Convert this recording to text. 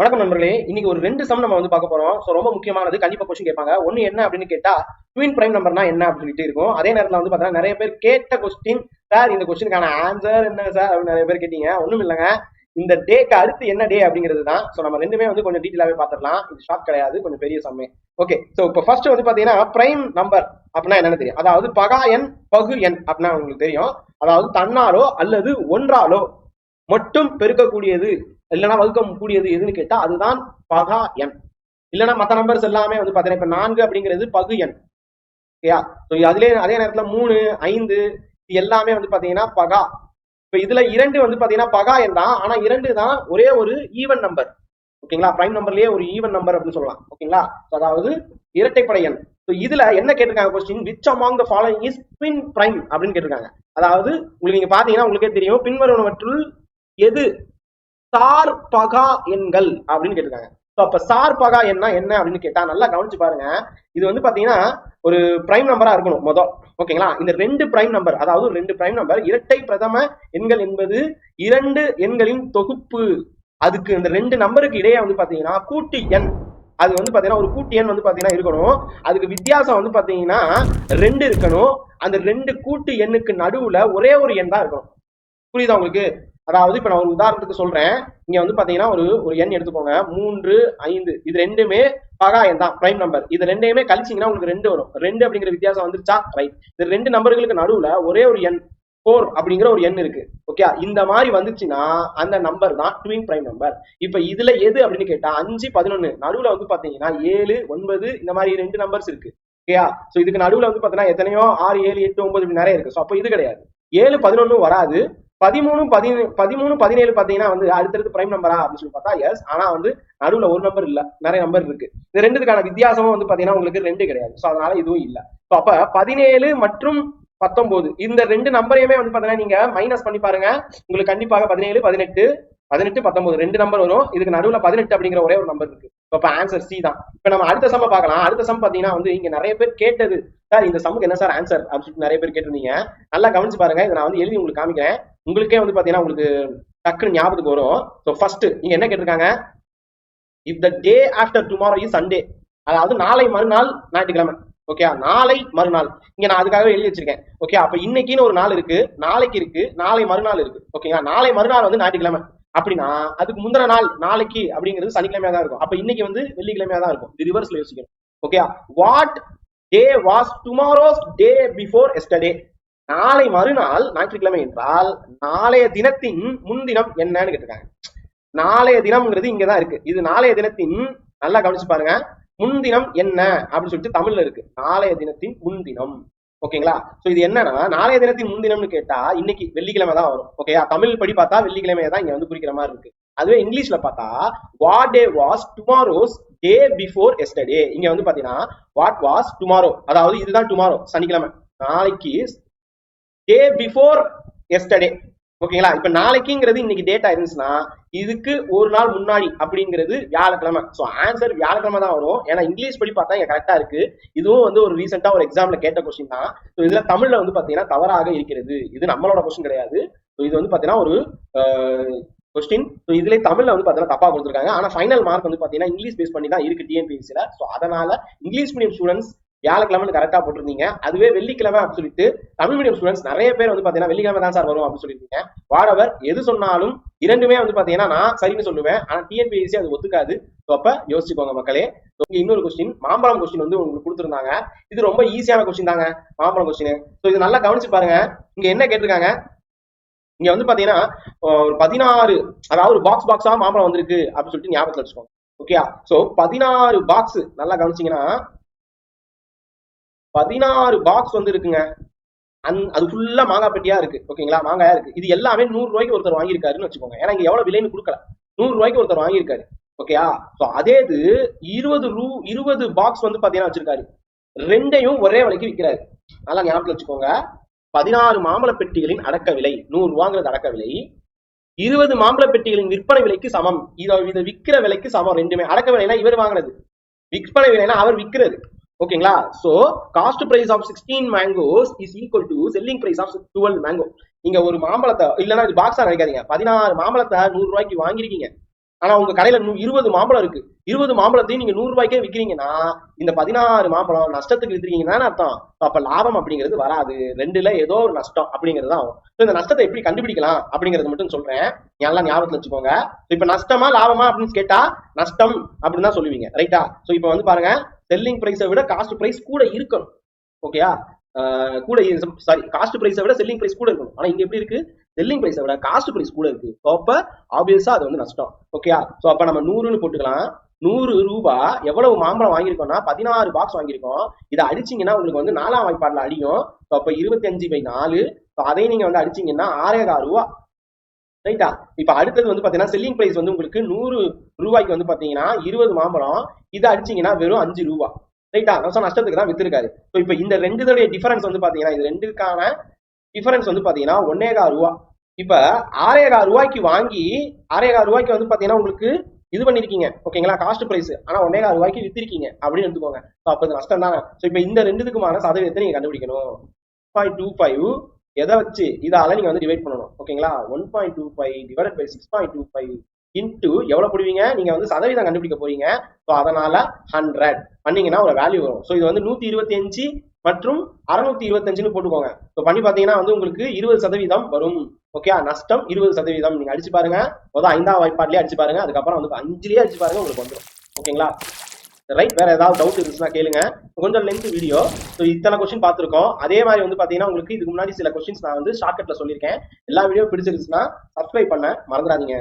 வணக்கம் நண்பர்களே. இன்னைக்கு ஒரு ரெண்டு சம் நம்ம வந்து பார்க்க போறோம். ஸோ ரொம்ப முக்கியமானது கண்டிப்பா கொஸ்டின் கேட்பாங்க. ஒன்னு என்ன அப்படின்னு கேட்டா ட்வின் பிரைம் நம்பர்னா என்ன அப்படின்னு இருக்கும். அதே நேரத்தில் வந்து பார்த்தீங்கன்னா நிறைய பேர் கேட்ட கொஸ்டின் சார் இந்த கொஸ்டினுக்கான ஆன்சர் என்ன சார் அப்படின்னு நிறைய பேர் கேட்டீங்க. ஒன்றும் இல்லைங்க. இந்த டேக்கு அடுத்து என்ன டே அப்படிங்கிறது தான். ஸோ நம்ம ரெண்டுமே வந்து கொஞ்சம் டீட்டெயிலாகவே பார்த்துடலாம். இது ஷார்ட் கிடையாது. கொஞ்சம் பெரிய சம்மே ஓகே ஸோ இப்போ ஃபர்ஸ்ட் வந்து பார்த்தீங்கன்னா பிரைம் நம்பர் அப்படின்னா என்னன்னு தெரியும். அதாவது பகா எண் பகு எண் அப்படின்னா உங்களுக்கு தெரியும். அதாவது தன்னாலோ அல்லது ஒன்றாலோ மட்டும் பெருக்கக்கூடியது. இல்லைன்னா வகுக்க கூடியது எதுன்னு கேட்டா அதுதான் பகா எண். இல்லைன்னா மற்ற நம்பர்ஸ் எல்லாமே வந்து பார்த்தீங்கன்னா இப்போ நான்கு அப்படிங்கிறது பகு எண். ஓகேயா ஸோ அதுலேயே அதே நேரத்தில் மூணு ஐந்து இது எல்லாமே வந்து பார்த்தீங்கன்னா பகா. இப்போ இதுல இரண்டு வந்து பார்த்தீங்கன்னா பகா எண் தான். ஆனால் இரண்டு தான் ஒரே ஒரு ஈவன் நம்பர் ஓகேங்களா பிரைம் நம்பர்லயே ஒரு ஈவன் நம்பர் அப்படின்னு சொல்லலாம். ஓகேங்களா அதாவது இரட்டைப்படை எண். ஸோ இதுல என்ன கேட்டிருக்காங்க question which among the following is bin prime அப்படின்னு கேட்டிருக்காங்க. அதாவது உங்களுக்கு நீங்க பாத்தீங்கன்னா உங்களுக்கே தெரியும். பின்வருவனவற்றுள் எது சார் பகா எண்கள் அப்படின்னு கேட்டிருக்காங்க. ஸோ அப்ப சார் பகா எண்ணா என்ன அப்படின்னு கேட்டா நல்லா கவனிச்சு பாருங்க. இது வந்து பாத்தீங்கன்னா ஒரு பிரைம் நம்பரா இருக்கணும் மொதல் ஓகேங்களா? இந்த ரெண்டு பிரைம் நம்பர் அதாவது ரெண்டு பிரைம் நம்பர் இரட்டை பிரதம எண்கள் என்பது இரண்டு எண்களின் தொகுப்பு. அதுக்கு இந்த ரெண்டு நம்பருக்கு இடையே வந்து பாத்தீங்கன்னா கூட்டு எண். அது வந்து பாத்தீங்கன்னா ஒரு கூட்டு எண் வந்து பாத்தீங்கன்னா இருக்கணும். அதுக்கு வித்தியாசம் வந்து பாத்தீங்கன்னா ரெண்டு இருக்கணும். அந்த ரெண்டு கூட்டு எண்ணுக்கு நடுவுல ஒரே ஒரு எண் தான் இருக்கணும். புரியுதா உங்களுக்கு? அதாவது இப்ப நான் ஒரு உதாரணத்துக்கு சொல்றேன். இங்க வந்து பாத்தீங்கன்னா ஒரு ஒரு எண் எடுத்துக்கோங்க. மூன்று ஐந்து. இது ரெண்டுமே பகா எண் தான் பிரைம் நம்பர் இது ரெண்டையுமே கழிச்சீங்கன்னா உங்களுக்கு ரெண்டு வரும். ரெண்டு அப்படிங்கிற வித்தியாசம் வந்துருச்சா? ரைட் இந்த ரெண்டு நம்பர்களுக்கு நடுவுல ஒரே ஒரு எண் ஃபோர் அப்படிங்கிற ஒரு எண் இருக்கு. ஓகே இந்த மாதிரி வந்துச்சுன்னா அந்த நம்பர் தான் ட்வின் பிரைம் நம்பர் இப்ப இதுல எது அப்படின்னு கேட்டா அஞ்சு பதினொன்னு. நடுவுல வந்து பாத்தீங்கன்னா ஏழு ஒன்பது இந்த மாதிரி ரெண்டு நம்பர்ஸ் இருக்கு. ஓகேயா சோ இதுக்கு நடுவுல வந்து பாத்தீங்கன்னா எத்தனையோ? ஆறு ஏழு எட்டு ஒன்பது இப்படி நிறைய இருக்கு. சோ அப்ப இது கிடையாது. ஏழு பதினொன்னு வராது. பதிமூணு பதினேழு பதிமூணு பதினேழு பாத்தீங்கன்னா வந்து அடுத்தடுத்து பிரைம் நம்பரா அப்படின்னு சொல்லி பார்த்தா எஸ் ஆனா வந்து நடுவுல ஒரு நம்பர் இல்ல. நிறைய நம்பர் இருக்கு. இந்த ரெண்டுக்கான வித்தியாசமும் வந்து பாத்தீங்கன்னா உங்களுக்கு ரெண்டு கிடையாது. சோ அதனால இதுவும் இல்ல. ஸோ அப்ப பதினேழு மற்றும் பத்தொன்பது இந்த ரெண்டு நம்பரையுமே வந்து பாத்தீங்கன்னா நீங்க மைனஸ் பண்ணி பாருங்க. உங்களுக்கு கண்டிப்பாக பதினேழு பதினெட்டு பதினெட்டு பத்தொன்பது ரெண்டு நம்பர் வரும். இதுக்கு நடுவுல பதினெட்டு அப்படிங்கிற ஒரே ஒரு நம்பர் இருக்கு. இப்ப ஆன்சர் சி தான். இப்ப நம்ம அடுத்த சம்ம பார்க்கலாம். அடுத்த சம் பாத்தீங்கன்னா வந்து இங்க நிறைய பேர் கேட்டது சார் இந்த சம்முக்கு என்ன சார் ஆன்சர் அப்படின்னு சொல்லிட்டு நிறைய பேர் கேட்டிருந்தீங்க. நல்லா கவனிச்சு பாருங்க. இதை நான் வந்து எழுதி உங்களுக்கு காமிக்கிறேன். உங்களுக்கே வந்து பாத்தீங்கன்னா உங்களுக்கு டக்குன்னு ஞாபகத்துக்கு வரும். ஸோ ஃபர்ஸ்ட் நீங்க என்ன கேட்டிருக்காங்க? If the day after tomorrow is Sunday அதாவது நாளை மறுநாள் ஞாயிற்றுக்கிழமை. ஓகே நாளை மறுநாள். இங்க நான் அதுக்காகவே எழுதி வச்சிருக்கேன். ஓகே அப்ப இன்னைக்குன்னு ஒரு நாள் இருக்கு நாளைக்கு இருக்கு நாளை மறுநாள் இருக்கு. ஓகேங்களா நாளை மறுநாள் வந்து ஞாயிற்றுக்கிழமை. அப்படின்னா அதுக்கு முந்தின நாள் நாளைக்கு அப்படிங்கிறது சனிக்கிழமையா தான் இருக்கும். அப்ப இன்னைக்கு வந்து வெள்ளிக்கிழமையா தான் இருக்கும். இது ரிவர்ஸ்ல யோசிக்கணும். Okay what day was tomorrow's day before yesterday நாளை மறுநாள் ஞாயிற்றுக்கிழமை என்றால் நாளைய தினத்தின் முன்தினம் என்னன்னு கேட்டிருக்காங்க. நாளைய தினம்ங்கிறது இங்கதான் இருக்கு. இது நாளைய தினத்தின் நல்லா கவனிச்சு பாருங்க. முன்தினம் என்ன? அப்படின்னு சொல்லிட்டு தமிழ்ல இருக்கு. நாளைய தினத்தின் முன்தினம். ஓகேங்களா? சோ இது என்னன்னா நாளைய தினத்தின் முன்தினம்னு கேட்டா இன்னைக்கு வெள்ளிக்கிழமை தான் வரும். ஓகேயா? தமிழ் படி பார்த்தா வெள்ளிக்கிழமையை தான் இங்க வந்து குறிக்கிற மாதிரி இருக்கு. அதுவே இங்கிலீஷ்ல பார்த்தா what day was tomorrow's day before yesterday இங்க வந்து பாத்தீங்கன்னா வாட் வாஸ் டுமாரோ அதாவது இதுதான் டுமாரோ சனிக்கிழமை. நாளைக்கு டே பிஃபோர் எஸ்டர்டே ஓகேங்களா இப்ப நாளைக்குங்கிறது இன்னைக்கு டேட்டா இருந்துச்சுன்னா இதுக்கு ஒரு நாள் முன்னாடி அப்படிங்கிறது வியாழக்கிழமை. ஸோ ஆன்சர் வியாழக்கிழமை தான் வரும். ஏன்னா இங்கிலீஷ் படி பார்த்தா இங்க கரெக்டா இருக்கு. இதுவும் வந்து ஒரு ரீசெண்டா ஒரு எக்ஸாம்ல கேட்ட கொஸ்டின் தான். ஸோ இதுல தமிழ்ல வந்து பாத்தீங்கன்னா தவறாக இருக்கிறது. இது நம்மளோட கொஸ்டின் கிடையாது. ஸோ இது வந்து பாத்தீங்கன்னா ஒரு கொஸ்டின் ஸோ இதுல தமிழ்ல வந்து பாத்தீங்கன்னா தப்பா கொடுத்துருக்காங்க. ஆனா ஃபைனல் மார்க் வந்து பாத்தீங்கன்னா இங்கிலீஷ் பேஸ் பண்ணி தான் இருக்கு டிஎன்பிஎஸ்சில ஸோ அதனால இங்கிலீஷ் மீடியம் ஸ்டூடெண்ட்ஸ் வியாழக்கிழமை கரெக்டா போட்டிருந்தீங்க. அதுவே வெள்ளிக்கிழமை அப்படின்னு சொல்லிட்டு தமிழ் மீடியம் ஸ்டூடெண்ட்ஸ் நிறைய பேர் வந்து பாத்தீங்கன்னா வெள்ளிக்கிழமை தான் சார் வரும் அப்படின்னு சொல்லியிருக்கீங்க வாடவர் எது சொன்னாலும் இரண்டுமே வந்து பாத்தீங்கன்னா நான் சரின்னு சொல்லுவேன். ஆனா டிஎன்பிஎஸ்சி அது ஒத்துக்காது. ஸோ அப்ப யோசிச்சுக்கோங்க மக்களே. இன்னொரு கொஸ்டின் மாம்பழம் கொஸ்டின் வந்து உங்களுக்கு கொடுத்துருந்தாங்க. இது ரொம்ப ஈஸியான கொஸ்டின் தாங்க. மாம்பழம் கொஸ்டின் ஸோ இது நல்லா கவனிச்சு பாருங்க. இங்க என்ன கேட்டிருக்காங்க? இங்க வந்து பாத்தீங்கன்னா ஒரு பதினாறு அதாவது ஒரு பாக்ஸ் பாக்ஸா மாம்பழம் வந்திருக்கு அப்படின்னு சொல்லிட்டு ஞாபகத்துல வச்சுக்கோங்க. ஓகே சோ பதினாறு பாக்ஸ் நல்லா கவனிச்சீங்கன்னா பதினாறு பாக்ஸ் வந்து இருக்குங்க அந் அது ஃபுல்லா மாங்காய் பெட்டியா இருக்கு. ஓகேங்களா மாங்காயா இருக்கு. இது எல்லாமே நூறு ரூபாய்க்கு ஒருத்தர் வாங்கியிருக்காருன்னு வச்சுக்கோங்க. ஏன்னா இங்க எவ்வளவு விலைன்னு கொடுக்கல. நூறு ரூபாய்க்கு ஒருத்தர் வாங்கியிருக்காரு. ஓகேயா ஸோ அதே இது இருபது ரூ இருபது பாக்ஸ் வந்து பாத்தீங்கன்னா வச்சிருக்காரு. ரெண்டையும் ஒரே விலைக்கு விற்கிறாரு நல்லா ஞாபகத்துல வச்சுக்கோங்க. பதினாறு மாம்பழ பெட்டிகளின் அடக்க விலை நூறு ரூபாங்கிறது அடக்க விலை. இருபது மாம்பழ பெட்டிகளின் விற்பனை விலைக்கு சமம். இதை இதை விற்கிற விலைக்கு சமம் ரெண்டுமே. அடக்க விலைனா இவர் வாங்கினது விற்பனை விலைனா அவர் விற்கிறது ஓகேங்களா? So cost price of sixteen mangoes is equal to selling price of twelve mango நீங்க ஒரு மாம்பழத்தை இல்லைன்னா இது பாக்ஸா நினைக்காதீங்க. பதினாறு மாம்பழத்தை நூறு ரூபாய்க்கு வாங்கிருக்கீங்க ஆனா உங்க கடையில இருபது மாம்பழம் இருக்கு. இருபது மாம்பழத்தையும் நீங்க நூறு ரூபாய்க்கே விக்கிறீங்கன்னா இந்த பதினாறு மாம்பழம் நஷ்டத்துக்கு வித்துறீங்கன்னு அர்த்தம். அப்ப லாபம் அப்படிங்கிறது வராது. ரெண்டுல ஏதோ ஒரு நஷ்டம் அப்படிங்கிறது தான் ஆகும். இந்த நஷ்டத்தை எப்படி கண்டுபிடிக்கலாம் அப்படிங்கறது மட்டும் சொல்றேன். நல்லா ஞாபகத்துல வச்சுக்கோங்க. இப்ப நஷ்டமா லாபமா அப்படின்னு கேட்டா நஷ்டம் அப்படின்னு தான் சொல்லுவீங்க. ரைட்டா சோ இப்ப வந்து பாருங்க. செல்லிங் பிரைஸை விட காஸ்ட் பிரைஸ் கூட இருக்கணும். ஓகேயா கூட சாரி காஸ்ட் பிரைஸை விட செல்லிங் பிரைஸ் கூட இருக்கணும். ஆனா இங்க எப்படி இருக்கு? செல்லிங் பிரைஸை விட காஸ்ட் பிரைஸ் கூட இருக்கு. அப்ப ஆப்வியஸா அது வந்து நஷ்டம். ஓகேயா சோ அப்ப நம்ம நூறுன்னு போட்டுக்கலாம். நூறு ரூபா எவ்வளவு மாம்பழம் வாங்கியிருக்கோம்னா பதினாறு பாக்ஸ் வாங்கியிருக்கோம். இதை அடிச்சீங்கன்னா உங்களுக்கு வந்து நாலாம் வாய்ப்பாடுல அடியும். அப்ப இருபத்தி அஞ்சு பை நாலு. அதையும் நீங்க வந்து அடிச்சீங்கன்னா ஆறேகால் ரூபா. ரைட்டா இப்ப அடுத்தது வந்து பாத்தீங்கன்னா செல்லிங் பிரைஸ் வந்து உங்களுக்கு நூறு ரூபாய்க்கு வந்து பாத்தீங்கன்னா இருபது மாம்பழம். இதை அடிச்சீங்கன்னா வெறும் அஞ்சு ரூபா. ரைட்டா நான் நஷ்டத்துக்கு தான் வித்திருக்காரு. ஸோ இப்போ இந்த ரெண்டுதோடைய டிஃபரன்ஸ் வந்து பாத்தீங்கன்னா இது ரெண்டுக்கான டிஃபரன்ஸ் வந்து பாத்தீங்கன்னா ஒன்னேகா ரூபா. இப்ப ஆறேகா ரூபாய்க்கு வாங்கி ஆறேகா ரூபாய்க்கு வந்து பாத்தீங்கன்னா உங்களுக்கு இது பண்ணிருக்கீங்க. ஓகேங்களா காஸ்ட் பிரைஸ் ஆனா ஒன்னேகா ரூபாய்க்கு வித்திருக்கீங்க. அப்படின்னு எடுத்துக்கோங்க. ஸோ அப்போ நஷ்டம் தானே ஸோ இப்போ இந்த ரெண்டுத்துக்குமான சதவீதத்தை நீங்க கண்டுபிடிக்கணும். பாயிண்ட் டூ ஃபைவ் எதை வச்சு? இதால நீங்க வந்து டிவைட் பண்ணணும். ஓகேங்களா one point two five divide by six point two five into எவ்வளவு பிடிவீங்க? நீங்க வந்து சதவீதம் கண்டுபிடிக்க போறீங்க. ஸோ அதனால ஹண்ட்ரட் பண்ணீங்கன்னா ஒரு வேல்யூ வரும். ஸோ இது வந்து நூத்தி இருபத்தி அஞ்சு மற்றும் அறுநூத்தி இருபத்தஞ்சுன்னு போட்டுக்கோங்க. ஸோ பண்ணி பாத்தீங்கன்னா வந்து உங்களுக்கு இருபது சதவீதம் வரும். ஓகே நஷ்டம் இருபது சதவீதம். நீங்க அடிச்சு பாருங்க. முதல் ஐந்தாம் வாய்ப்பாட்லயே அடிச்சு பாருங்க. அதுக்கப்புறம் வந்து அஞ்சுலயே அடிச்சு பாருங்க உங்களுக்கு வந்துடும் ஓகேங்களா ரைட் வேற ஏதாவது டவுட் இருந்துச்சுன்னா கேளுங்க. கொஞ்சம் லென்த் வீடியோ ஸோ இத்தனை கொஸ்டின் பார்த்துருக்கோம். அதே மாதிரி வந்து பாத்தீங்கன்னா உங்களுக்கு இதுக்கு முன்னாடி சில கொஸ்டின்ஸ் நான் வந்து ஷார்ட்கட்ல சொல்லியிருக்கேன். எல்லா வீடியோ பிடிச்சிருந்துச்சுன்னா சப்ஸ்கிரைப் பண்ண மறந்துடாதீங்க.